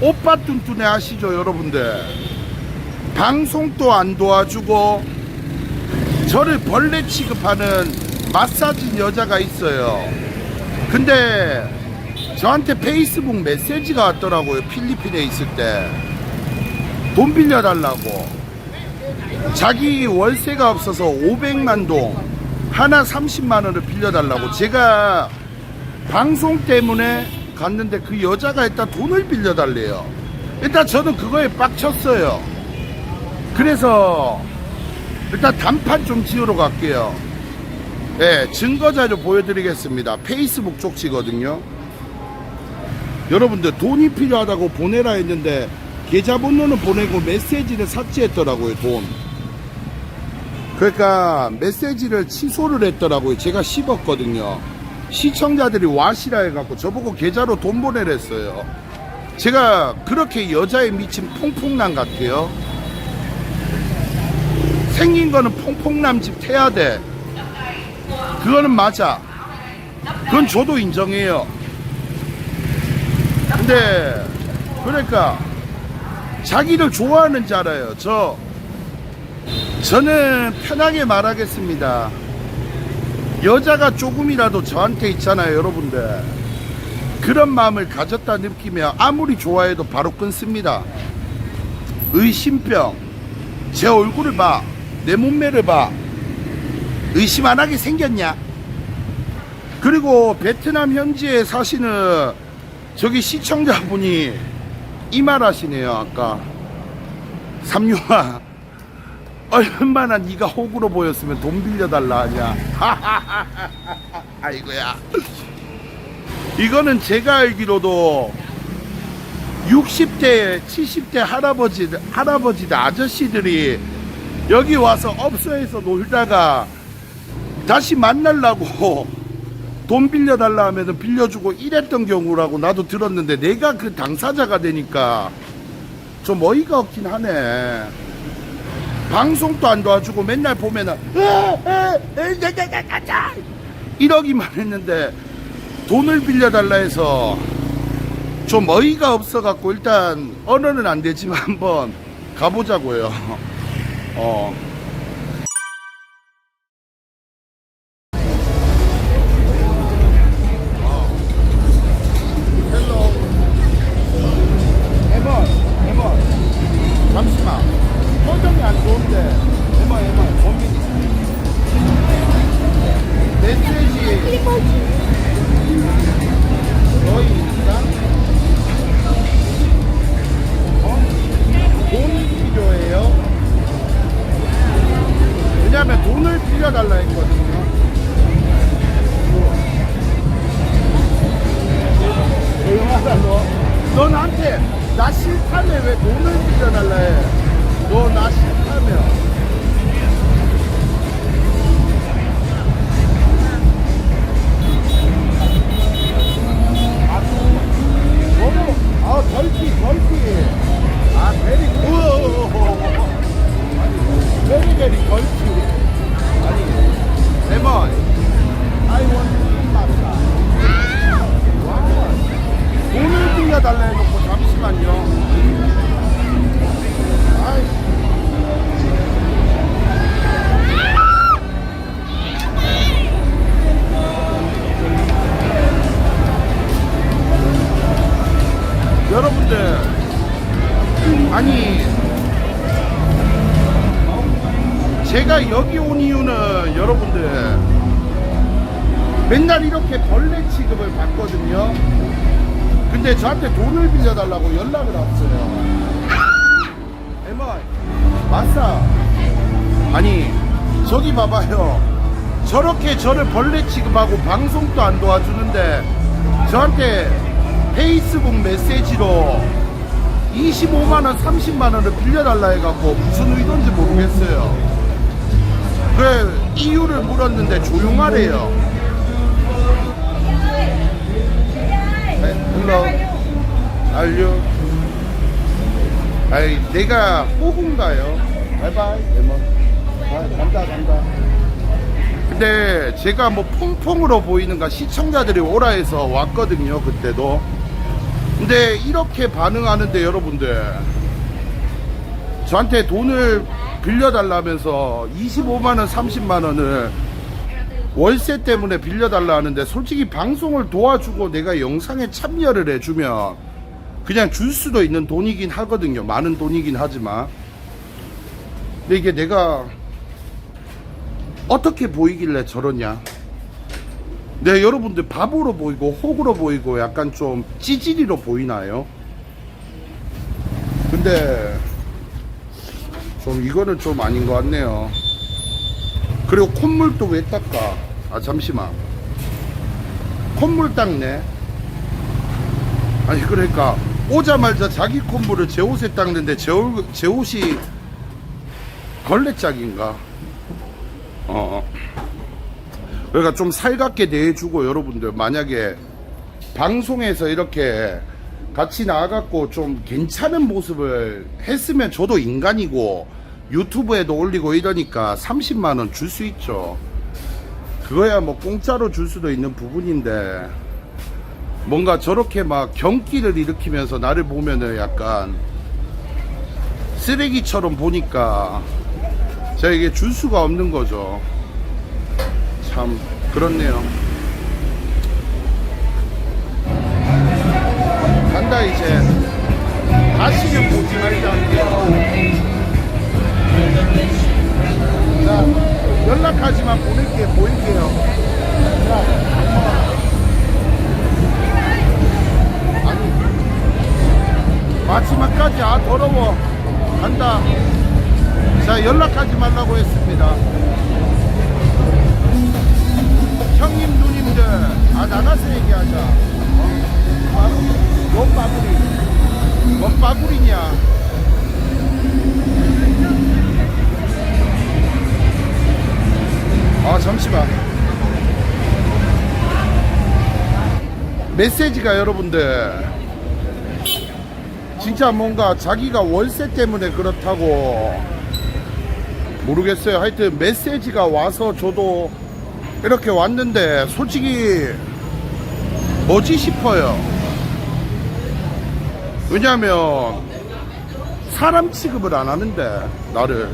오빠 뚠뚠해 하시죠 여러분들. 방송도 안 도와주고 저를 벌레 취급하는 마사지 여자가 있어요. 근데 저한테 페이스북 메시지가 왔더라고요 필리핀에 있을 때. 돈 빌려달라고. 자기 월세가 없어서 500만 동 하나 30만 원을 빌려달라고. 제가 방송 때문에 갔는데 그 여자가 일단 돈을 빌려달래요. 일단 저는 그거에 빡쳤어요. 그래서 일단 단판 좀 지으러 갈게요. 네, 증거자료 보여드리겠습니다. 페이스북 쪽지거든요. 여러분들 돈이 필요하다고 보내라 했는데 계좌번호는 보내고 메시지를 삭제했더라고요 돈. 그러니까 메시지를 취소를 했더라고요. 제가 씹었거든요 시청자들이 와시라 해갖고 저보고 계좌로 돈 보내랬어요. 제가 그렇게 여자에 미친 퐁퐁남 같아요. 생긴 거는 퐁퐁남 집 태야 돼. 그거는 맞아. 그건 저도 인정해요. 근데 그러니까 자기를 좋아하는 줄 알아요. 저 저는 편하게 말하겠습니다. 여자가 조금이라도 저한테 있잖아요, 여러분들. 그런 마음을 가졌다 느끼면 아무리 좋아해도 바로 끊습니다. 의심병. 제 얼굴을 봐. 내 몸매를 봐. 의심 안 하게 생겼냐? 그리고 베트남 현지에 사시는 저기 시청자분이 이 말 하시네요 아까 삼룡아 얼마나 네가 호구로 보였으면 돈 빌려달라 하냐 아이고야 이거는 제가 알기로도 60대 70대 할아버지 할아버지들 아저씨들이 여기 와서 업소에서 놀다가 다시 만나려고 돈 빌려달라 하면 빌려주고 이랬던 경우라고 나도 들었는데 내가 그 당사자가 되니까 좀 어이가 없긴 하네. 방송도 안 도와주고 맨날 보면은 이러기만 했는데 돈을 빌려달라 해서 좀 어이가 없어갖고 일단 언어는 안 되지만 한번 가보자고요. 어. 나 싫다며 왜 돈을 빌려달라 해? 너나 맨날 이렇게 벌레 취급을 받거든요. 근데 저한테 돈을 빌려달라고 연락을 왔어요. 에마이, 마사. 아니, 저기 봐봐요. 저렇게 저를 벌레 취급하고 방송도 안 도와주는데 저한테 페이스북 메시지로 25만원, 30만원을 빌려달라 해갖고 무슨 의도인지 모르겠어요. 그래, 이유를 물었는데 조용하래요. 헬로 알류 아이 내가 호구인가요? 바이바이. 레몬 아, 간다 간다. 근데 제가 뭐 퐁퐁으로 보이는가 시청자들이 오라 해서 왔거든요 그때도. 근데 이렇게 반응하는데 여러분들. 저한테 돈을 빌려달라면서 25만원 30만원을 월세 때문에 빌려달라 하는데 솔직히 방송을 도와주고 내가 영상에 참여를 해주면 그냥 줄 수도 있는 돈이긴 하거든요. 많은 돈이긴 하지만. 근데 이게 내가 어떻게 보이길래 저러냐? 네 여러분들 바보로 보이고 호구로 보이고 약간 좀 찌질이로 보이나요? 근데 좀 이거는 좀 아닌 것 같네요 그리고 콧물도 왜 닦아? 아 잠시만. 콧물 닦네. 아니 그러니까 오자마자 자기 콧물을 제 옷에 닦는데 제, 얼굴, 제 옷이 걸레짝인가? 어 그러니까 좀 살갑게 대해주고 여러분들 만약에 방송에서 이렇게 같이 나와갖고 좀 괜찮은 모습을 했으면 저도 인간이고 유튜브에도 올리고 이러니까 30만원 줄 수 있죠. 그거야 뭐 공짜로 줄 수도 있는 부분인데 뭔가 저렇게 막 경기를 일으키면서 나를 보면은 약간 쓰레기처럼 보니까 제가 이게 줄 수가 없는 거죠. 참 그렇네요. 간다 이제. 다시는 보지 말자 자 연락하지만 보낼게 보일게요. 자 아니 마지막까지 아 더러워. 간다. 자 연락하지 말라고 했습니다. 형님 누님들 아 나가서 얘기하자. 어? 뭔 빠구리 뭔 빠구리냐 아 잠시만 메시지가 여러분들 진짜 뭔가 자기가 월세 때문에 그렇다고. 모르겠어요. 하여튼 메시지가 와서 저도 이렇게 왔는데 솔직히 뭐지 싶어요. 왜냐하면 사람 취급을 안 하는데 나를